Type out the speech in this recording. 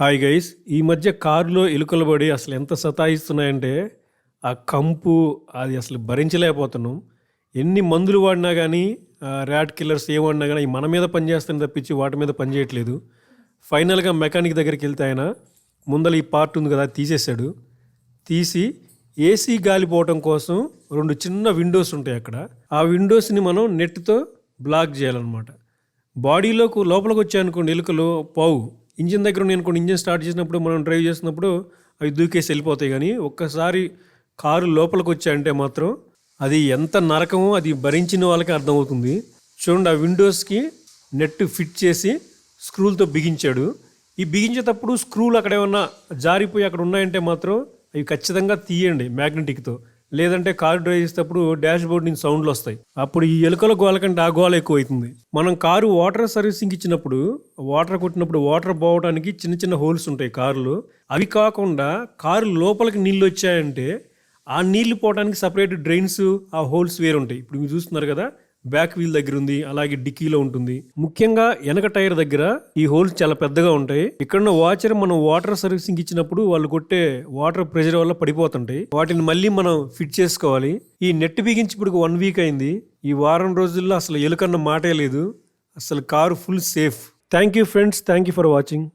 Hi guys ఈ మధ్య కారులో ఎలుకలు పడి అసలు ఎంత సతాయిస్తున్నాయంటే ఆ కంపు అది అసలు భరించలేకపోతున్నాం. ఎన్ని మందులు వాడినా కానీ ర్యాట్ కిల్లర్స్ ఏ వాడినా కానీ మన మీద పనిచేస్తాను తప్పించి వాటి మీద పనిచేయట్లేదు ఫైనల్గా మెకానిక్ దగ్గరికి వెళ్తే ఆయన ముందర ఈ పార్ట్ ఉంది కదా తీసేశాడు. తీసి ఏసీ గాలి పోవటం కోసం రెండు చిన్న విండోస్ ఉంటాయి అక్కడ. ఆ విండోస్ని మనం నెట్తో బ్లాక్ చేయాలన్నమాట. బాడీలోకి లోపలికి వచ్చాయనుకోండి ఎలుకలు పోవు. ఇంజిన్ దగ్గర నేను కొన్ని ఇంజిన్ స్టార్ట్ చేసినప్పుడు మనం డ్రైవ్ చేసినప్పుడు అవి దూకేసి వెళ్ళిపోతాయి కానీ ఒక్కసారి కారు లోపలికి వచ్చాయంటే మాత్రం అది ఎంత నరకమో అది భరించిన వాళ్ళకి అర్థమవుతుంది. చూడండి ఆ విండోస్కి నెట్ ఫిట్ చేసి స్క్రూలతో బిగించాడు. ఈ బిగించేటప్పుడు స్క్రూలు అక్కడ ఏమన్నా జారిపోయి అక్కడ ఉన్నాయంటే మాత్రం అవి ఖచ్చితంగా తీయండి మ్యాగ్నెటిక్తో. లేదంటే కారు డ్రైవ్ చేసేటప్పుడు డాష్ బోర్డ్ నుంచి సౌండ్లు వస్తాయి. అప్పుడు ఈ ఎలుకల గోల కంటే ఆ గోల ఎక్కువ అవుతుంది మనం కారు వాటర్ సర్వీసింగ్ ఇచ్చినప్పుడు వాటర్ కొట్టినప్పుడు వాటర్ పోవడానికి చిన్న చిన్న హోల్స్ ఉంటాయి కారులో. అవి కాకుండా కారు లోపలికి నీళ్ళు వచ్చాయంటే ఆ నీళ్ళు పోవడానికి సపరేట్ డ్రైన్స్ ఆ హోల్స్ వేరు ఉంటాయి ఇప్పుడు మీరు చూస్తున్నారు కదా బ్యాక్ వీల్ దగ్గర ఉంది అలాగే డిక్కీలో ఉంటుంది. ముఖ్యంగా వెనక టైర్ దగ్గర ఈ హోల్స్ చాలా పెద్దగా ఉంటాయి. ఇక్కడ వాచర్ మనం వాటర్ సర్వీసింగ్ ఇచ్చినప్పుడు వాళ్ళు కొట్టే వాటర్ ప్రెషర్ వల్ల పడిపోతుంటాయి. వాటిని మళ్ళీ మనం ఫిట్ చేసుకోవాలి. ఈ నెట్ బిగించి ఇప్పుడు వన్ వీక్ అయింది. ఈ వారం రోజుల్లో అసలు ఎలుకన్న మాటే లేదు. అసలు car full safe. Thank you friends. Thank you for watching.